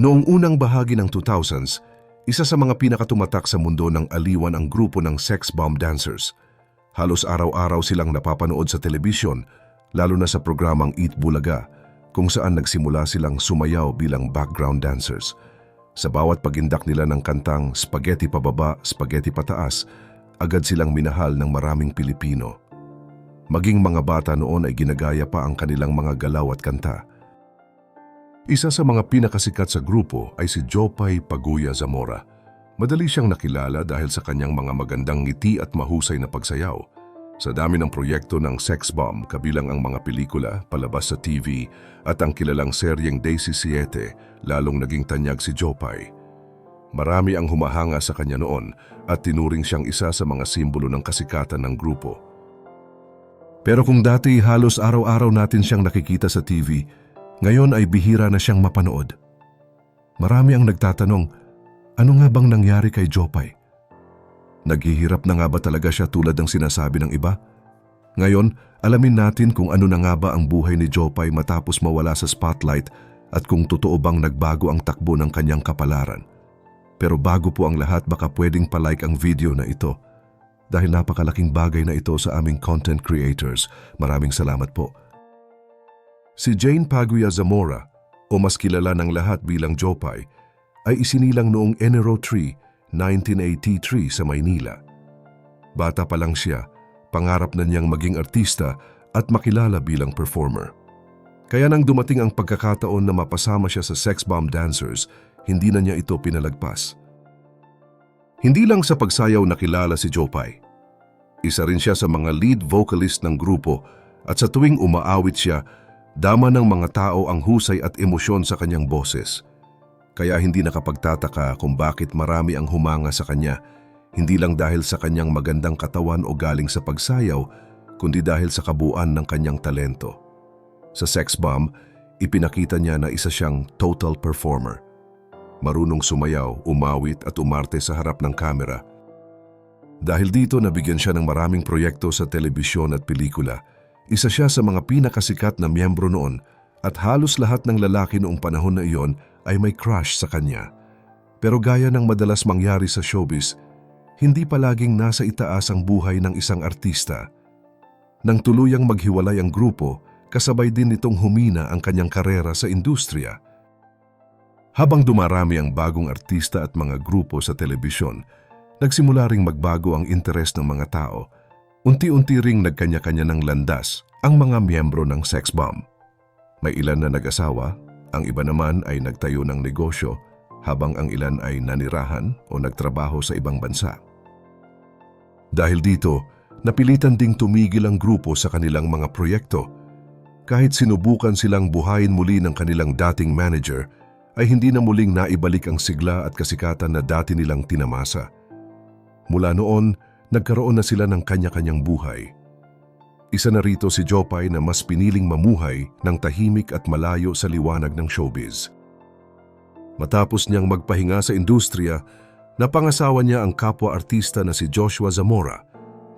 Noong unang bahagi ng 2000s, isa sa mga pinakatumatak sa mundo ng aliwan ang grupo ng sex bomb dancers. Halos araw-araw silang napapanood sa telebisyon, lalo na sa programang Eat Bulaga, kung saan nagsimula silang sumayaw bilang background dancers. Sa bawat pagindak nila ng kantang Spaghetti Pababa, Spaghetti Pataas, agad silang minahal ng maraming Pilipino. Maging mga bata noon ay ginagaya pa ang kanilang mga galaw at kanta. Isa sa mga pinakasikat sa grupo ay si Jopay Paguya Zamora. Madali siyang nakilala dahil sa kanyang mga magandang ngiti at mahusay na pagsayaw. Sa dami ng proyekto ng Sex Bomb, kabilang ang mga pelikula, palabas sa TV, at ang kilalang seryeng Daisy Siete, lalong naging tanyag si Jopay. Marami ang humahanga sa kanya noon at tinuring siyang isa sa mga simbolo ng kasikatan ng grupo. Pero kung dati halos araw-araw natin siyang nakikita sa TV, ngayon ay bihira na siyang mapanood. Marami ang nagtatanong, ano nga bang nangyari kay Jopay? Naghihirap na nga ba talaga siya tulad ng sinasabi ng iba? Ngayon, alamin natin kung ano na nga ba ang buhay ni Jopay matapos mawala sa spotlight at kung totoo bang nagbago ang takbo ng kanyang kapalaran. Pero bago po ang lahat baka pwedeng palike ang video na ito. Dahil napakalaking bagay na ito sa aming content creators. Maraming salamat po. Si Jane Paguya Zamora, o mas kilala ng lahat bilang Jopay, ay isinilang noong Enero 3, 1983 sa Maynila. Bata pa lang siya, pangarap na niyang maging artista at makilala bilang performer. Kaya nang dumating ang pagkakataon na mapasama siya sa Sex Bomb Dancers, hindi na niya ito pinalagpas. Hindi lang sa pagsayaw nakilala si Jopay. Isa rin siya sa mga lead vocalist ng grupo at sa tuwing umaawit siya, dama ng mga tao ang husay at emosyon sa kanyang boses. Kaya hindi nakapagtataka kung bakit marami ang humanga sa kanya, hindi lang dahil sa kanyang magandang katawan o galing sa pagsayaw, kundi dahil sa kabuuan ng kanyang talento. Sa Sex Bomb, ipinakita niya na isa siyang total performer. Marunong sumayaw, umawit at umarte sa harap ng kamera. Dahil dito nabigyan siya ng maraming proyekto sa telebisyon at pelikula. Isa siya sa mga pinakasikat na miyembro noon at halos lahat ng lalaki noong panahon na iyon ay may crush sa kanya. Pero gaya ng madalas mangyari sa showbiz, hindi palaging nasa itaas ang buhay ng isang artista. Nang tuluyang maghiwalay ang grupo, kasabay din nitong humina ang kanyang karera sa industriya. Habang dumarami ang bagong artista at mga grupo sa telebisyon, nagsimula ring magbago ang interes ng mga tao. Unti-unti ring nagkanya-kanya ng landas ang mga miyembro ng sex bomb. May ilan na nag-asawa, ang iba naman ay nagtayo ng negosyo habang ang ilan ay nanirahan o nagtrabaho sa ibang bansa. Dahil dito, napilitan ding tumigil ang grupo sa kanilang mga proyekto. Kahit sinubukan silang buhayin muli ng kanilang dating manager, ay hindi na muling naibalik ang sigla at kasikatan na dati nilang tinamasa. Mula noon, nagkaroon na sila ng kanya-kanyang buhay. Isa na rito si Jopay na mas piniling mamuhay ng tahimik at malayo sa liwanag ng showbiz. Matapos niyang magpahinga sa industriya, napangasawa niya ang kapwa-artista na si Joshua Zamora.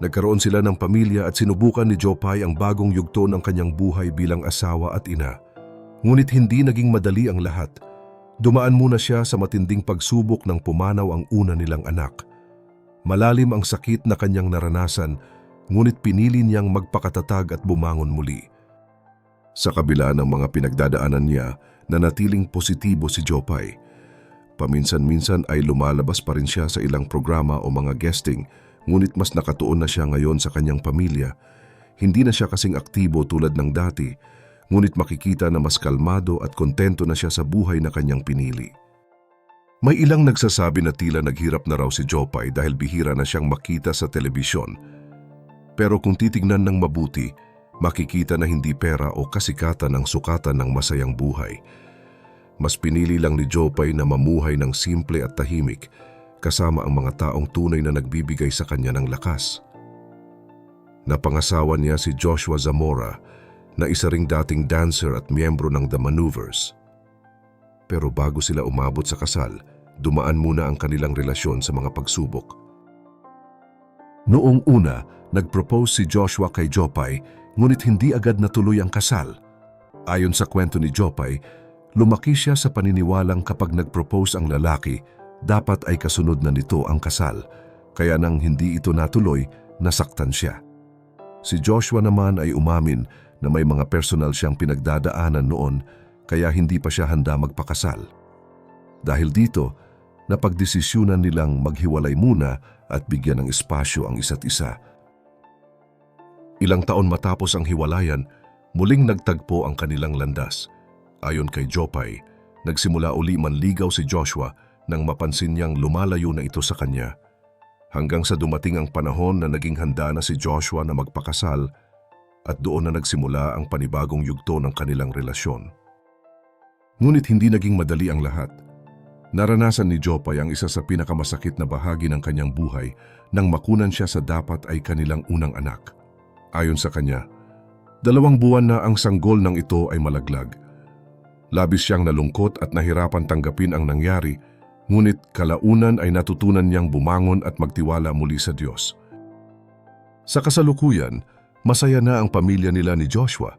Nagkaroon sila ng pamilya at sinubukan ni Jopay ang bagong yugto ng kanyang buhay bilang asawa at ina. Ngunit hindi naging madali ang lahat. Dumaan muna siya sa matinding pagsubok ng pumanaw ang una nilang anak. Malalim ang sakit na kanyang naranasan, ngunit pinili niyang magpakatatag at bumangon muli. Sa kabila ng mga pinagdadaanan niya, nanatiling positibo si Jopay. Paminsan-minsan ay lumalabas pa rin siya sa ilang programa o mga guesting, ngunit mas nakatuon na siya ngayon sa kanyang pamilya. Hindi na siya kasing aktibo tulad ng dati, ngunit makikita na mas kalmado at kontento na siya sa buhay na kanyang pinili. May ilang nagsasabi na tila naghirap na raw si Jopay dahil bihira na siyang makita sa telebisyon. Pero kung titignan ng mabuti, makikita na hindi pera o kasikatan ang sukatan ng masayang buhay. Mas pinili lang ni Jopay na mamuhay ng simple at tahimik kasama ang mga taong tunay na nagbibigay sa kanya ng lakas. Napangasawa niya si Joshua Zamora na isa ring dating dancer at miyembro ng The Maneuvers. Pero bago sila umabot sa kasal, dumaan muna ang kanilang relasyon sa mga pagsubok. Noong una, nag-propose si Joshua kay Jopay, ngunit hindi agad natuloy ang kasal. Ayon sa kwento ni Jopay, lumaki siya sa paniniwalang kapag nag-propose ang lalaki, dapat ay kasunod na nito ang kasal. Kaya nang hindi ito natuloy, nasaktan siya. Si Joshua naman ay umamin na may mga personal siyang pinagdadaanan noon kaya hindi pa siya handa magpakasal. Dahil dito, napagdesisyunan nilang maghiwalay muna at bigyan ng espasyo ang isa't isa. Ilang taon matapos ang hiwalayan, muling nagtagpo ang kanilang landas. Ayon kay Jopay, nagsimula uli manligaw si Joshua nang mapansin niyang lumalayo na ito sa kanya. Hanggang sa dumating ang panahon na naging handa na si Joshua na magpakasal at doon na nagsimula ang panibagong yugto ng kanilang relasyon. Ngunit hindi naging madali ang lahat. Naranasan ni Jopay ang isa sa pinakamasakit na bahagi ng kanyang buhay nang makunan siya sa dapat ay kanilang unang anak. Ayon sa kanya, dalawang buwan na ang sanggol ng ito ay malaglag. Labis siyang nalungkot at nahirapan tanggapin ang nangyari, ngunit kalaunan ay natutunan niyang bumangon at magtiwala muli sa Diyos. Sa kasalukuyan, masaya na ang pamilya nila ni Joshua.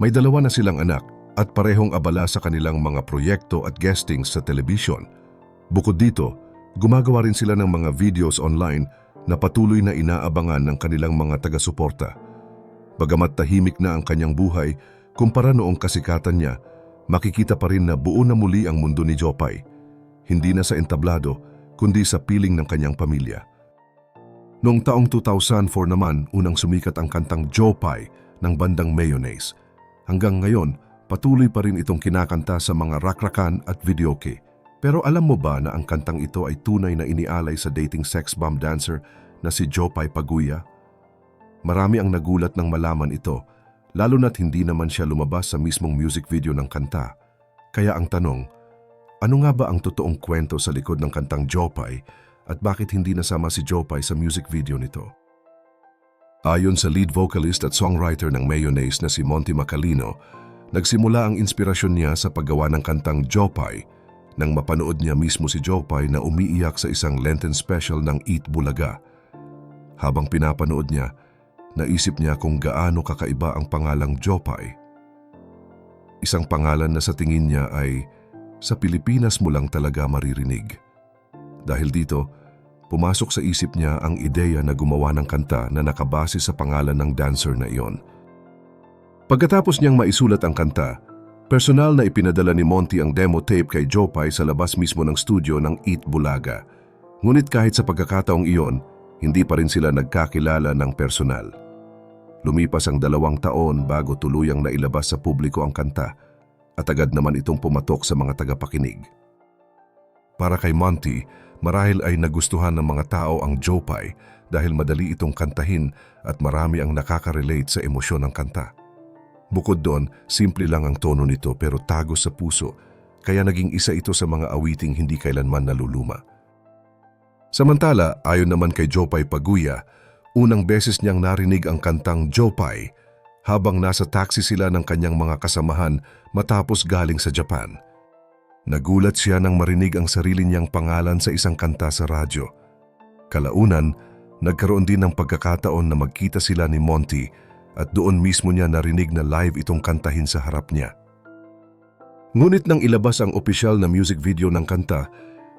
May dalawa na silang anak at parehong abala sa kanilang mga proyekto at guestings sa telebisyon. Bukod dito, gumagawa rin sila ng mga videos online na patuloy na inaabangan ng kanilang mga taga-suporta. Bagamat tahimik na ang kanyang buhay, kumpara noong kasikatan niya, makikita pa rin na buo na muli ang mundo ni Jopay. Hindi na sa entablado, kundi sa piling ng kanyang pamilya. Noong taong 2004 naman, unang sumikat ang kantang Jopay ng bandang Mayonnaise. Hanggang ngayon, patuloy pa rin itong kinakanta sa mga rakrakan at videoke. Pero alam mo ba na ang kantang ito ay tunay na inialay sa dating sex bomb dancer na si Jopay Paguya? Marami ang nagulat ng malaman ito, lalo na't hindi naman siya lumabas sa mismong music video ng kanta. Kaya ang tanong, ano nga ba ang totoong kwento sa likod ng kantang Jopay at bakit hindi nasama si Jopay sa music video nito? Ayon sa lead vocalist at songwriter ng Mayonnaise na si Monty Macalino, nagsimula ang inspirasyon niya sa paggawa ng kantang Jopay nang mapanood niya mismo si Jopay na umiiyak sa isang Lenten special ng Eat Bulaga. Habang pinapanood niya, naisip niya kung gaano kakaiba ang pangalang Jopay. Isang pangalan na sa tingin niya ay sa Pilipinas mo lang talaga maririnig. Dahil dito, pumasok sa isip niya ang ideya na gumawa ng kanta na nakabase sa pangalan ng dancer na iyon. Pagkatapos niyang maisulat ang kanta, personal na ipinadala ni Monty ang demo tape kay Jopay sa labas mismo ng studio ng Eat Bulaga. Ngunit kahit sa pagkakataong iyon, hindi pa rin sila nagkakilala ng personal. Lumipas ang dalawang taon bago tuluyang nailabas sa publiko ang kanta at agad naman itong pumatok sa mga tagapakinig. Para kay Monty, marahil ay nagustuhan ng mga tao ang Jopay dahil madali itong kantahin at marami ang nakaka-relate sa emosyon ng kanta. Bukod doon, simple lang ang tono nito pero tago sa puso, kaya naging isa ito sa mga awiting hindi kailanman naluluma. Samantala, ayon naman kay Jopay Paguya, unang beses niyang narinig ang kantang Jopay habang nasa taxi sila ng kanyang mga kasamahan matapos galing sa Japan. Nagulat siya nang marinig ang sarili niyang pangalan sa isang kanta sa radyo. Kalaunan, nagkaroon din ng pagkakataon na magkita sila ni Monty at doon mismo niya narinig na live itong kantahin sa harap niya. Ngunit nang ilabas ang opisyal na music video ng kanta,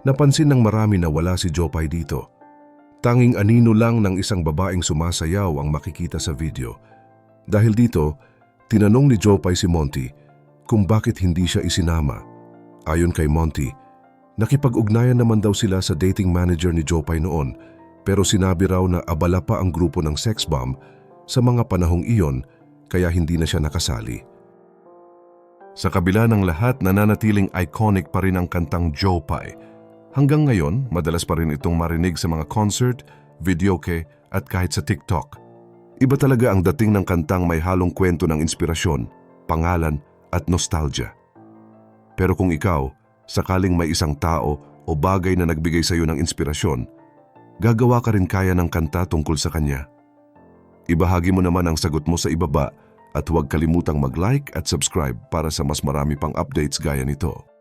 napansin ng marami na wala si Jopay dito. Tanging anino lang ng isang babaeng sumasayaw ang makikita sa video. Dahil dito, tinanong ni Jopay si Monty kung bakit hindi siya isinama. Ayon kay Monty, nakipag-ugnayan naman daw sila sa dating manager ni Jopay noon pero sinabi raw na abala pa ang grupo ng sex bomb sa mga panahong iyon kaya hindi na siya nakasali. Sa kabila ng lahat, nananatiling iconic pa rin ang kantang Jopay. Hanggang ngayon, madalas pa rin itong marinig sa mga concert, videoke at kahit sa TikTok. Iba talaga ang dating ng kantang may halong kwento ng inspirasyon, pangalan at nostalgia. Pero kung ikaw, sakaling may isang tao o bagay na nagbigay sa iyo ng inspirasyon, gagawa ka rin kaya ng kanta tungkol sa kanya. Ibahagi mo naman ang sagot mo sa ibaba at huwag kalimutang mag-like at subscribe para sa mas marami pang updates gaya nito.